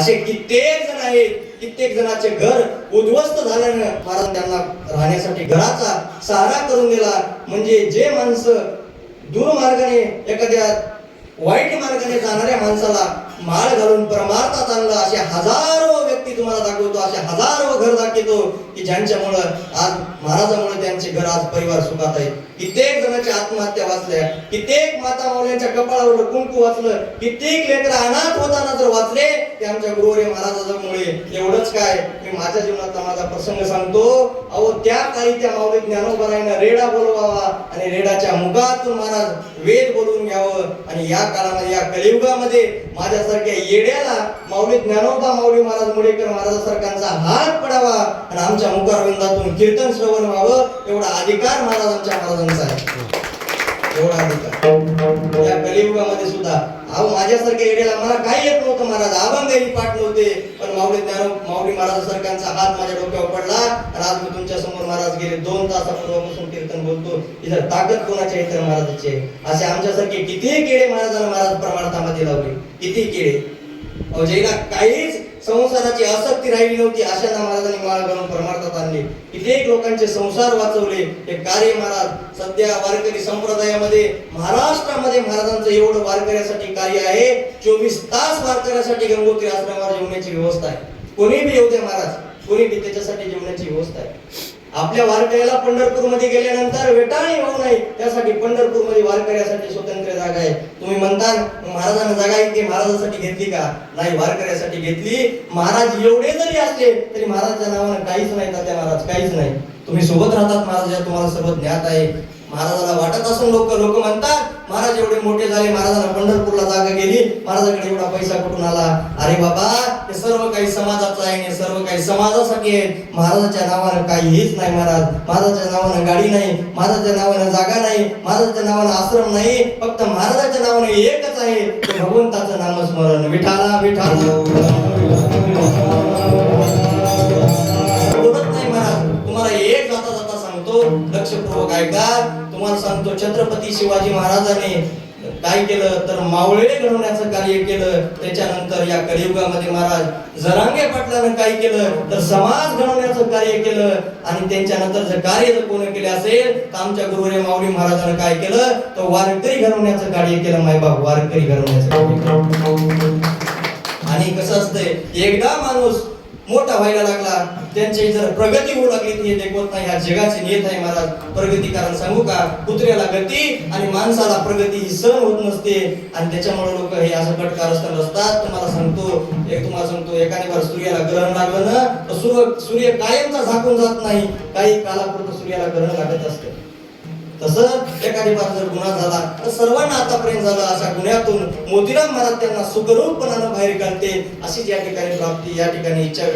असे कित्येक जण आहेत कित्येक जणांचे घर उद्ध्वस्त झाल्यानं महाराज त्यांना राहण्यासाठी घराचा सहारा करून दिला. म्हणजे जे माणसं दूरमार्गाने एखाद्या वाईट मार्गाने जाणाऱ्या माणसाला माळ घालून परमार्थात आणलं असे हजारो व्यक्ती तुम्हाला दाखवतो असे हजारो घर दाखवतो की ज्यांच्यामुळं आज महाराजामुळे त्यांचे घर आज परिवार सुखात आहे. कित्येक जणांच्या आत्महत्या वाचल्या कित्येक माता माऊल्यांच्या कपाळावर कुंकू वाचलं कित्येक लेकर अनाथ होताना जर वाचले ते आमच्या गुरुवरे महाराजांमुळे एवढंच काय मी माझ्या जीवनातला माझा प्रसंग सांगतो अहो त्या काळी त्या माऊली ज्ञानोबरायनं रेडा बोलवावा आणि रेडाच्या मुखातून महाराज वेद बोलून घ्यावं. आणि या काळामध्ये या कलियुगामध्ये माझ्यासारख्या येड्याला माऊली ज्ञानोबा माऊली महाराज मुळेकर महाराजासारख्यांचा हात पडावा आणि आमच्या मुखारविंदातून कीर्तन श्रवण व्हावं एवढा अधिकार महाराजांच्या महाराजांचा आहे. एवढा अधिकार. या कलियुगामध्ये सुद्धा अहो माझ्यासारख्या येड्याला मला काही येत नव्हतं महाराज. अभंगही पाठ नव्हते. पण माऊली ज्ञान माऊली महाराजासारख्यांचा हात माझ्या डोक्यावर पडला. आणि आज मी तुमच्यासमोर महाराज गेले. दोन तासापूर्वापासून कीर्तन बोलतो. इथं ताकद कोणाच्या इतर महाराजाची? आहे असे आमच्यासारखे किती किडे महाराजांना महाराज प्रमाणामध्ये लावले. किती किडे. अहो ज्याला काहीच संसाराची आसक्ती राहिली नव्हती अशा महाराजांनी माळ घालून परमार्थात आणले. कित्येक लोकांचे संसार वाचवले. हे कार्य महाराज सध्या वारकरी संप्रदायामध्ये महाराष्ट्रामध्ये महाराजांचं एवढं वारकऱ्यासाठी कार्य आहे चोवीस तास वारकऱ्यासाठी गंगोत्री आश्रमावर जेवण्याची व्यवस्था आहे. कोणी बी येऊ दे महाराज कोणी बी त्याच्यासाठी जेवण्याची व्यवस्था आहे. आपल्या वारकऱ्याला पंढरपूरमध्ये गेल्यानंतर वेटाळी होऊ नये. त्यासाठी पंढरपूरमध्ये वारकऱ्यासाठी स्वतंत्र जागा आहे. तुम्ही म्हणता महाराजांना जागा आहे ती महाराजांसाठी घेतली का? नाही वारकऱ्यासाठी घेतली. महाराज एवढे जरी असले तरी महाराजच्या नावानं काहीच नाही तात्या महाराज काहीच नाही. तुम्ही सोबत राहतात महाराज तुम्हाला सर्व ज्ञात आहे. महाराजाला वाटत असून लोक लोक म्हणतात महाराज एवढे मोठे झाले महाराजांना पंढरपूरला जागा गेली महाराजाकडे एवढा पैसा कुठून आला? अरे बाबा हे सर्व काही समाजाचं आहे हे सर्व काही समाजासाठी आहे. महाराजाच्या नावानं काहीच नाही महाराज. महाराजाच्या नावानं गाडी नाही महाराजाच्या नावानं जागा नाही महाराजाच्या नावानं आश्रम नाही. फक्त महाराजाच्या नावानं एकच आहे. भगवंताचं नामस्मरण. विठाला विठाला लक्षपूर्वक ऐका तुम्हाला सांगतो छत्रपती शिवाजी महाराजांनी काय केलं? तर मावळे घडवण्याचं कार्य केलं. त्याच्यानंतर या कलियुगामध्ये महाराज जरांगे पाटलानं काय केलं? तर समाज घडवण्याचं कार्य केलं. आणि त्यांच्यानंतर जर कार्य जर कोणी केले असेल तर आमच्या गुरुरे माऊली महाराजानं काय केलं? तर वारकरी घडवण्याचं कार्य केलं. मायबाप वारकरी घडवण्याचं आणि कसं असतंय एकदा माणूस मोठा व्हायला लागला. त्यांची जर प्रगती होऊ लागली ती देखवत नाही? ह्या जगाचे नियत आहे महाराज. प्रगती कारण सांगू का? कुत्र्याला गती आणि माणसाला प्रगती ही सहन होत नसते. आणि त्याच्यामुळे लोक हे असं कटकार असतात तुम्हाला सांगतो एक तुम्हाला सांगतो एकाने बार सूर्याला ग्रहण लागलं ना तर सूर्य सूर्य कायमचा झाकून जात नाही. काही कालापुरतं सूर्याला ग्रहण लागत असतं. तसं एखादी बार जर गुन्हा झाला तर सर्वांना आतापर्यंत झाला अशा गुन्ह्यातून मोतीराम महाराज त्यांना सुखरूपपणानं बाहेर काढते. अशीच या ठिकाणी प्राप्ती या ठिकाणी इच्छा